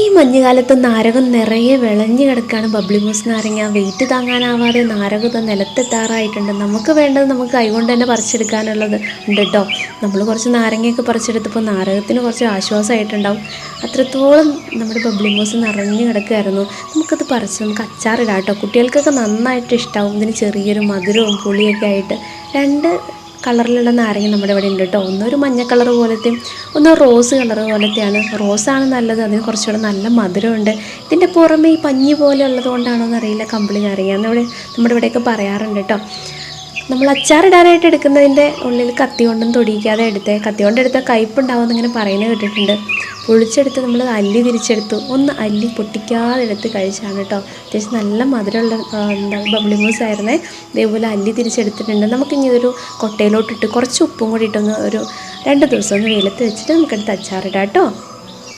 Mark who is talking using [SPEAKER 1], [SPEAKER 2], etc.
[SPEAKER 1] ഈ മഞ്ഞുകാലത്ത് നാരകം നിറയെ വിളഞ്ഞു കിടക്കുകയാണ് ബബ്ലി മൂസ് നാരങ്ങ. വെയിറ്റ് താങ്ങാനാവാതെ നാരകം നിലത്തെത്താറായിട്ടുണ്ട്. നമുക്ക് വേണ്ടത് നമുക്ക് കൈകൊണ്ട് തന്നെ പറിച്ചെടുക്കാനുള്ളത് ഉണ്ട് കേട്ടോ നമ്മൾ കുറച്ച് നാരങ്ങയൊക്കെ പറിച്ചെടുത്തപ്പോൾ നാരകത്തിന് കുറച്ച് ആശ്വാസമായിട്ടുണ്ടാവും. അത്രത്തോളം നമ്മുടെ ബബ്ലി മൂസ് നിറഞ്ഞു കിടക്കുമായിരുന്നു നമുക്കത് പറിച്ച് നമുക്ക് അച്ചാറിടാം കേട്ടോ കുട്ടികൾക്കൊക്കെ നന്നായിട്ട് ഇഷ്ടമാവും ഇതിന് ചെറിയൊരു മധുരവും പുളിയൊക്കെ ആയിട്ട്. രണ്ട് കളറിലുള്ള നാരങ്ങ നമ്മുടെ ഇവിടെ ഉണ്ട് കേട്ടോ. ഒന്നൊരു മഞ്ഞ കളർ പോലത്തെയും ഒന്ന് റോസ് കളർ പോലത്തെയാണ്. റോസാണ് നല്ലത്. അതിന് കുറച്ചുകൂടെ നല്ല മധുരമുണ്ട്. ഇതിന്റെ പുറമെ ഈ പഞ്ഞി പോലെ ഉള്ളത് കൊണ്ടാണോ എന്നറിയില്ല കമ്പിളി നാരങ്ങ. എന്നിവിടെ നമ്മുടെ ഇവിടെയൊക്കെ പറയാറുണ്ട് കേട്ടോ. നമ്മൾ അച്ചാറിടാനായിട്ട് എടുക്കുന്നതിന്റെ ഉള്ളിൽ കത്തി കൊണ്ടും തൊടിയിക്കാതെ എടുത്തേ. കത്തി കൊണ്ടെടുത്താൽ എടുത്താൽ കയ്പുണ്ടാവും എന്നിങ്ങനെ പറയുന്നത് കേട്ടിട്ടുണ്ട്. പൊളിച്ചെടുത്ത് നമ്മൾ അല്ലി തിരിച്ചെടുത്തു. ഒന്ന് അല്ലി പൊട്ടിക്കാതെ എടുത്ത് കഴിച്ചാണ് കേട്ടോ. അത്യാവശ്യം നല്ല മധുരമുള്ള ആ, എന്താ ബബ്ലി മൂസ് ആയിരുന്നേ. ഇതേപോലെ അല്ലി തിരിച്ചെടുത്തിട്ടുണ്ട്. നമുക്കിനി ഒരു കൊട്ടയിലോട്ടിട്ട് കുറച്ച് ഉപ്പും കൂടി ഇട്ടൊന്ന് ഒരു രണ്ട് ദിവസം ഒന്ന് വെയിലത്ത് വെച്ചിട്ട് നമുക്കെടുത്ത് അച്ചാറിടാം കേട്ടോ.